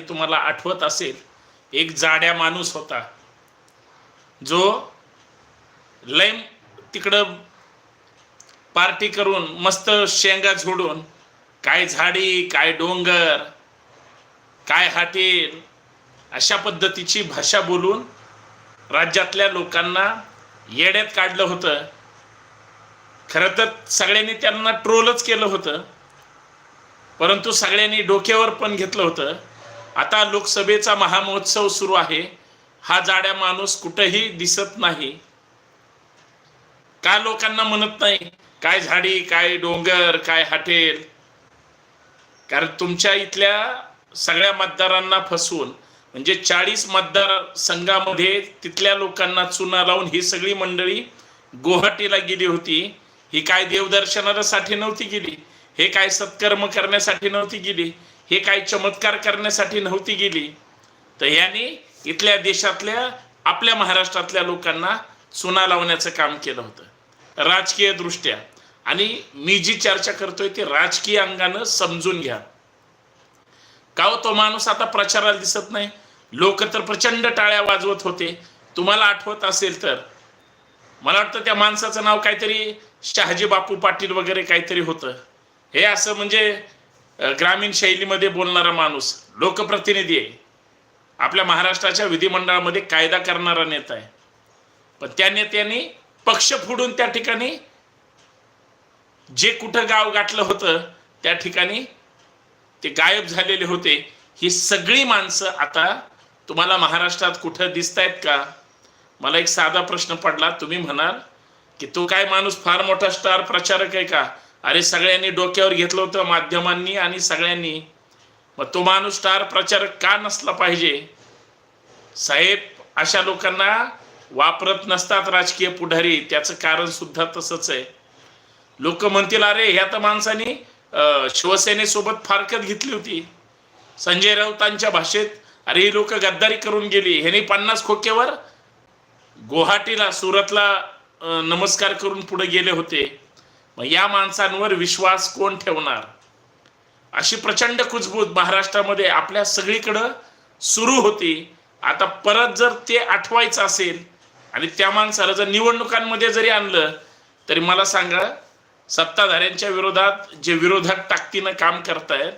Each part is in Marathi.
तुम्हाला आठवत असेल एक जाड्या माणूस होता. जो लय तिकडं पार्टी करून मस्त शेंगा झोडून काय झाडी काय डोंगर काय हाटेल अशा पद्धतीची भाषा बोलून राज्यातल्या लोकांना येड्यात काढलं होतं. खरं तर सगळ्यांनी त्यांना ट्रोलच केलं होतं. परंतु सगळ्यांनी डोक्यावर पण घेतलं होतं. आता लोकसभेचा महामहोत्सव सुरू आहे. हा जाड्या माणूस कुठेही दिसत नाही. का लोकांना म्हणत नाही? काय झाडी काय डोंगर काय हॉटेल? कारण तुमच्या इथल्या सगळ्या मतदारांना फसवून म्हणजे चाळीस मतदार संघामध्ये तिथल्या लोकांना चुना लावून ही सगळी मंडळी गुवाहाटीला गेली होती. ही काय देवदर्शनासाठी नव्हती गेली? हे काय सत्कर्म करण्यासाठी नव्हती गेली? हे काय चमत्कार करण्यासाठी नव्हती गेली. तर यांनी इथल्या देशातल्या आपल्या महाराष्ट्रातल्या लोकांना चुना लावण्याचं काम केलं होतं. राजकीय दृष्ट्या. आणि मी जी चर्चा करतोय ती राजकीय अंगानं समजून घ्या. का हो तो माणूस आता प्रचाराला दिसत नाही? लोक तर प्रचंड टाळ्या वाजवत होते. तुम्हाला आठवत असेल तर. मला वाटतं त्या माणसाचं नाव काहीतरी शहाजी बापू पाटील वगैरे काहीतरी होतं. हे असं म्हणजे ग्रामीण शैलीमध्ये बोलणारा माणूस लोकप्रतिनिधी आहे. आपल्या महाराष्ट्राच्या विधिमंडळामध्ये कायदा करणारा नेता आहे. पण त्या नेत्यांनी पक्ष फोडून त्या ठिकाणी जे कुठं गाव गाठलं होतं त्या ठिकाणी ते गायब झालेले होते. ही सगळी माणसं आता तुम्हाला महाराष्ट्रात कुठं दिसत आहेत का? मला एक साधा प्रश्न पडला. तुम्ही म्हणाल की तो काय माणूस फार मोठा स्टार प्रचारक आहे का? अरे सगळ्यांनी डोक्यावर घेतलं होतं माध्यमांनी आणि सगळ्यांनी. मग तो माणूस स्टार प्रचारक का नसला पाहिजे? साहेब अशा लोकांना वापरत नसतात राजकीय पुढारी त्याचं कारण सुद्धा तसंच आहे. लोक म्हणतील अरे ह्या तर माणसाने शिवसेनेसोबत फारकत घेतली होती. संजय राऊतांच्या भाषेत अरे ही लोक गद्दारी करून गेली ह्याने पन्नास खोक्यावर गुवाहाटीला सुरतला नमस्कार करून पुढे गेले होते. मग या माणसांवर विश्वास कोण ठेवणार? अशी प्रचंड कुजबूज महाराष्ट्रामध्ये आपल्या सगळीकडं सुरू होती. आता परत जर ते आठवायचं असेल आणि त्या माणसाला जर निवडणुकांमध्ये जरी आणलं तरी मला सांगा सत्ताधाऱ्यांच्या विरोधात जे विरोधक ताकदीनं काम करतायत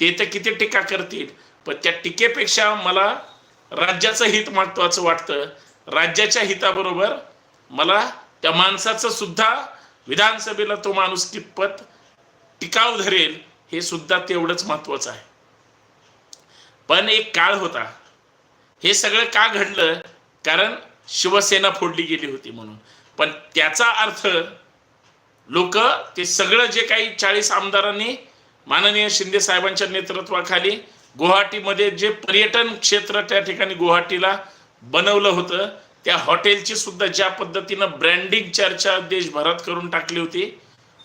ते तर किती टीका करतील. पण त्या टीकेपेक्षा मला राज्याचं हित महत्वाचं वाटतं. राज्याच्या हिताबरोबर मला त्या माणसाचं सुद्धा विधानसभेला तो माणूस कितपत टिकाव धरेल हे सुद्धा तेवढंच महत्वाचं आहे. पण एक काळ होता. हे सगळं का घडलं? कारण शिवसेना फोडली गेली होती म्हणून. पण त्याचा अर्थ लोक ते सगळं जे काही चाळीस आमदारांनी माननीय शिंदे साहेबांच्या नेतृत्वाखाली गुवाहाटीमध्ये जे पर्यटन क्षेत्र त्या ठिकाणी गुवाहाटीला बनवलं होतं त्या हॉटेलची सुद्धा ज्या पद्धतीनं ब्रँडिंग चर्चा देशभरात करून टाकली होती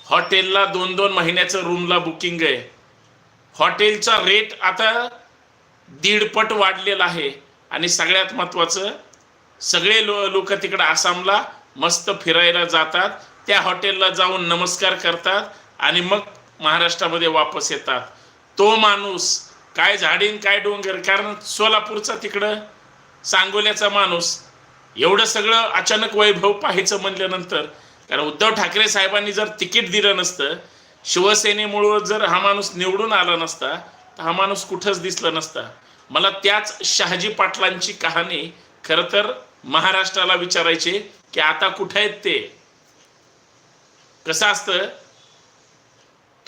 हॉटेलला दोन दोन महिन्याचं रूमला बुकिंग आहे. हॉटेलचा रेट आता दीडपट वाढलेला आहे. आणि सगळ्यात महत्त्वाचं सगळे लो लोक तिकडं आसामला मस्त फिरायला जातात त्या हॉटेलला जाऊन नमस्कार करतात आणि मग महाराष्ट्रामध्ये वापस येतात. तो माणूस काय झाडीन काय डोंगर कारण सोलापूरचा तिकडं सांगोल्याचा माणूस एवढं सगळं अचानक वैभव पाहायचं म्हटल्यानंतर कारण उद्धव ठाकरे साहेबांनी जर तिकीट दिलं नसतं शिवसेनेमुळं जर हा माणूस निवडून आला नसता तर हा माणूस कुठंच दिसला नसता. मला त्याच शहाजी पाटलांची कहाणी खरं तर महाराष्ट्राला विचारायची की आता कुठे आहेत ते? कसं असतं?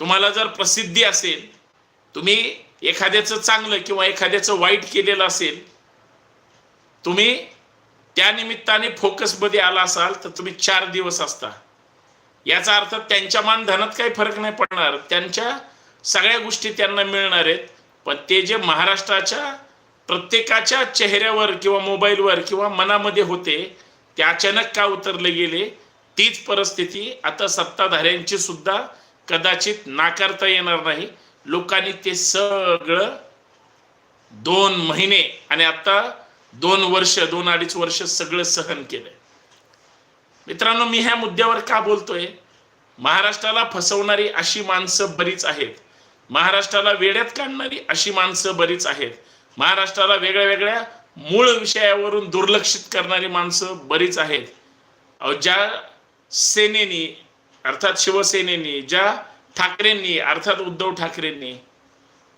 तुम्हाला जर प्रसिद्धी असेल तुम्ही एखाद्याचं चांगलं किंवा एखाद्याचं वाईट केलेलं असेल तुम्ही त्या निमित्ताने फोकसमध्ये आला असाल तर तुम्ही चार दिवस असता. याचा अर्थ त्यांच्या मानधनात काही फरक नाही पडणार. त्यांच्या सगळ्या गोष्टी त्यांना मिळणार आहेत. पण ते जे महाराष्ट्राच्या प्रत्येकाच्या चेहऱ्यावर किंवा मोबाईलवर किंवा मनामध्ये होते ते अचानक का उतरले गेले तीच परिस्थिती आता सत्ताधाऱ्यांची सुद्धा कदाचित नाकारता येणार नाही. लोकांनी ते सगळं दोन महिने आणि आता दोन वर्ष दोन अडीच वर्ष सगळं सहन केलंय. मित्रांनो मी ह्या मुद्द्यावर का बोलतोय? महाराष्ट्राला फसवणारी अशी माणसं बरीच आहेत. महाराष्ट्राला वेड्यात काढणारी अशी माणसं बरीच आहेत. महाराष्ट्राला वेगळ्या वेगळ्या मूळ विषयावरून दुर्लक्षित करणारी माणसं बरीच आहेत. अहो, ज्या सेनेनी अर्थात शिवसेनेनी ज्या ठाकरेंनी अर्थात उद्धव ठाकरेंनी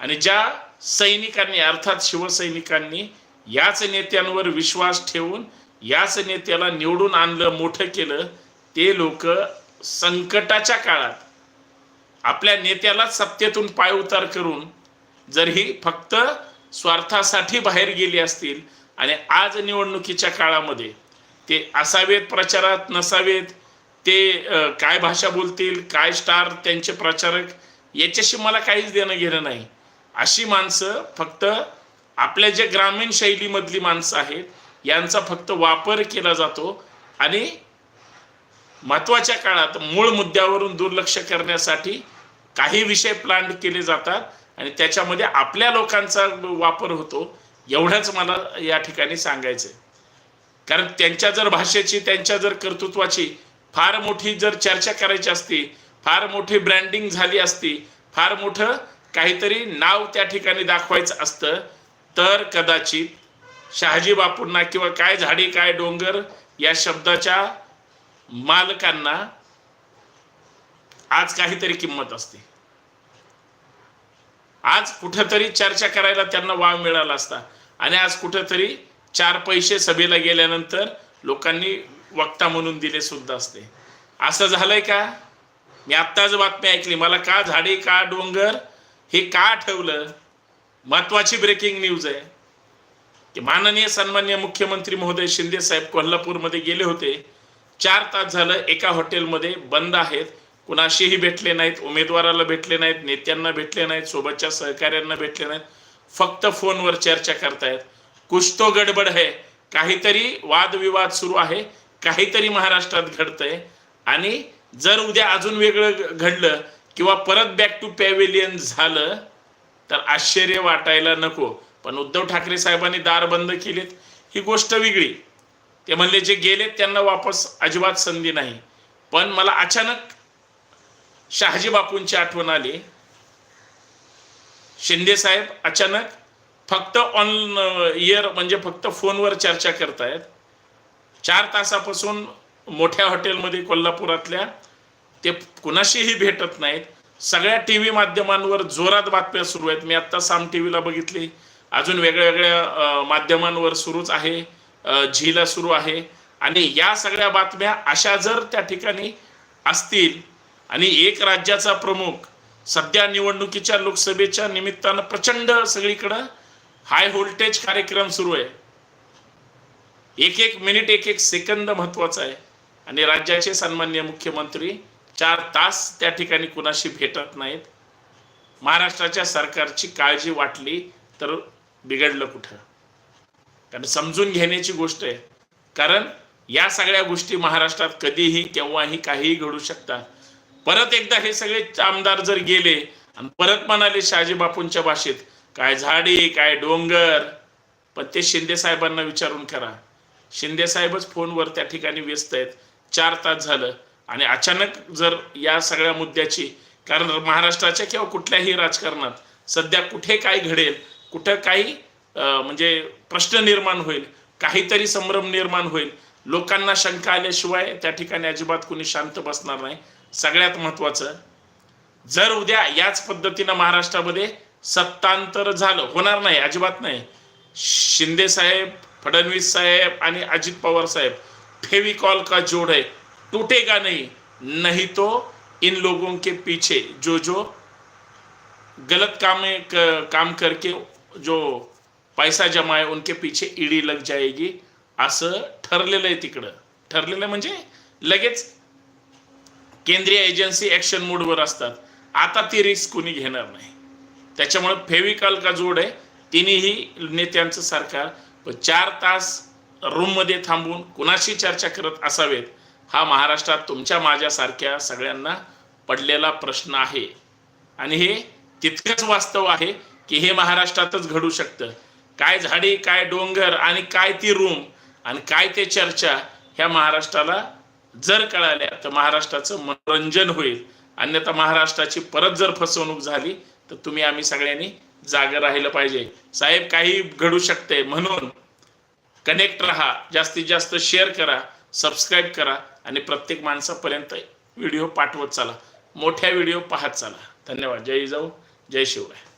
आणि ज्या सैनिकांनी अर्थात शिवसैनिकांनी याच नेत्यांवर विश्वास ठेवून याच नेत्याला निवडून आणलं मोठं केलं ते लोक संकटाच्या काळात आपल्या नेत्याला सत्तेतून पाय उतार करून जर ही फक्त स्वार्थासाठी बाहेर गेली असतील आणि आज निवडणुकीच्या काळामध्ये ते असावेत प्रचारात नसावेत ते काय भाषा बोलतील काय स्टार त्यांचे प्रचारक याच्याशी मला काहीच देणं घेणं नाही. अशी माणसं फक्त आपल्या जे ग्रामीण शैलीमधली माणसं आहेत यांचा फक्त वापर केला जातो आणि महत्त्वाच्या काळात मूळ मुद्द्यावरून दुर्लक्ष करण्यासाठी काही विषय प्लांट केले जातात आणि त्याच्यामध्ये आपल्या लोकांचा वापर होतो एवढंच मला या ठिकाणी सांगायचं आहे कारण त्यांच्या जर भाषेची त्यांच्या जर कर्तृत्वाची फार मोठी जर चर्चा करायची असती फार मोठी ब्रँडिंग झाली असती फार मोठं काहीतरी नाव त्या ठिकाणी दाखवायचं असतं तर कदाचित शहाजी बापूंना किंवा काय झाडी काय डोंगर या शब्दाच्या मालकांना आज काहीतरी किंमत असते. आज कुठंतरी चर्चा करायला त्यांना वाव मिळाला असता. आणि आज कुठंतरी चार पैसे सभेला गेल्यानंतर लोकांनी वक्ता म्हणून दिले सुद्धा असते. असं झालंय का? मी आत्ताच बातमी ऐकली. मला का झाडी का डोंगर हे का ठेवलं? महत्वाची ब्रेकिंग न्यूज आहे. की माननीय सन्मान्य मुख्यमंत्री महोदय शिंदे साहेब कोल्हापूरमध्ये गेले होते. चार तास झालं एका हॉटेलमध्ये बंद आहेत. कुणाशीही भेटले नाहीत उमेदवाराला भेटले नाहीत नेत्यांना भेटले नाहीत सोबतच्या सहकाऱ्यांना भेटले नाहीत. फक्त फोनवर चर्चा करतायत. कुछ तो गडबड आहे. काहीतरी वादविवाद सुरू आहे. काहीतरी महाराष्ट्रात घडतंय. आणि जर उद्या अजून वेगळं घडलं किंवा परत बॅक टू पॅव्हिलियन झालं तर आश्चर्य वाटायला नको. पण उद्धव ठाकरे साहेबांनी दार बंद केलेत. ही गोष्ट वेगळी. ते म्हणले जे गेलेत त्यांना वापस अजिबात संधी नाही. पण मला अचानक शहाजी बापूंची आठवण आली. शिंदे साहेब अचानक फक्त ऑन इयर म्हणजे फक्त फोनवर चर्चा करतायत. चार तासापासून मोठ्या हॉटेलमध्ये कोल्हापुरातल्या. ते कुणाशीही भेटत नाहीत. सगळ्या टी व्ही माध्यमांवर जोरात बातम्या सुरू आहेत. मी आत्ता साम टी व्हीला बघितली. अजून वेगळ्या वेगळ्या माध्यमांवर सुरूच आहे. झीला सुरू आहे. आणि या सगळ्या बातम्या अशा जर त्या ठिकाणी असतील आणि एक राज्याचा प्रमुख सध्या निवडणुकीच्या लोकसभेच्या निमित्तानं प्रचंड सगळीकडं हाय व्होल्टेज कार्यक्रम सुरू आहे. एक एक मिनिट एक एक सेकंद महत्त्वाचा आहे. आणि राज्याचे सन्मान्य मुख्यमंत्री चार तास त्या ठिकाणी कुणाशी भेटत नाहीत. महाराष्ट्राच्या सरकारची काळजी वाटली तर बिघडलं कुठं? कारण समजून घेण्याची गोष्ट आहे. कारण या सगळ्या गोष्टी महाराष्ट्रात कधीही केव्हाही काहीही घडू शकतात. परत एकदा हे सगळे आमदार जर गेले आणि परत म्हणाले शहाजी बापूंच्या भाषेत काय झाडी काय डोंगर? पण ते शिंदे साहेबांना विचारून करा. शिंदे साहेबच फोनवर त्या ठिकाणी व्यस्त आहेत. चार तास झालं. आणि अचानक जर या सगळ्या मुद्द्याची कारण महाराष्ट्राच्या किंवा कुठल्याही राजकारणात सध्या कुठे काय घडेल कुठं काही म्हणजे प्रश्न निर्माण होईल काहीतरी संभ्रम निर्माण होईल लोकांना शंका आल्याशिवाय त्या ठिकाणी अजिबात कुणी शांत बसणार नाही सगळ्यात महत्वाचं जर उद्या याच पद्धतीनं महाराष्ट्रामध्ये सत्तांतर झालं होणार नाही अजिबात नाही. शिंदे साहेब फडणवीस साहेब आणि अजित पवार साहेब फेविकॉल का जोड़ आहे? टूटेगा नहीं। नहीं तो इन लोगों के पीछे जो जो गलत काम काम करके जो पैसा जमा उनके पीछे ईडी लग जाएगी। असं ठरलेलं आहे तिकडं। ठरलेलं म्हणजे लगेच केंद्रीय एजन्सी ऍक्शन मोडवर असतात. आता ती रिस्क कुणी घेणार नाही. त्याच्यामुळे फेविकॉल का जोड आहे तिन्ही नेत्यांचं सरकार चार तास रूममध्ये थांबून कुणाशी चर्चा करत असावेत हा महाराष्ट्रात तुमच्या माझ्यासारख्या सगळ्यांना पडलेला प्रश्न आहे. आणि हे तितकंच वास्तव आहे की हे महाराष्ट्रातच घडू शकतं. काय झाडी काय डोंगर आणि काय ती रूम आणि काय ते चर्चा ह्या महाराष्ट्राला जर कळाल्या तर महाराष्ट्राचं मनोरंजन होईल. अन्यथा महाराष्ट्राची परत जर फसवणूक झाली तर तुम्ही आम्ही सगळ्यांनी जागं राहिलं पाहिजे. साहेब काही घडू शकते म्हणून. कनेक्ट राहा जास्तीत जास्त शेअर करा सबस्क्राईब करा. आणि प्रत्येक माणसापर्यंत व्हिडिओ पाठवत चला. मोठ्या व्हिडिओ पाहत चला. धन्यवाद. जय जाऊ जय शिवराय.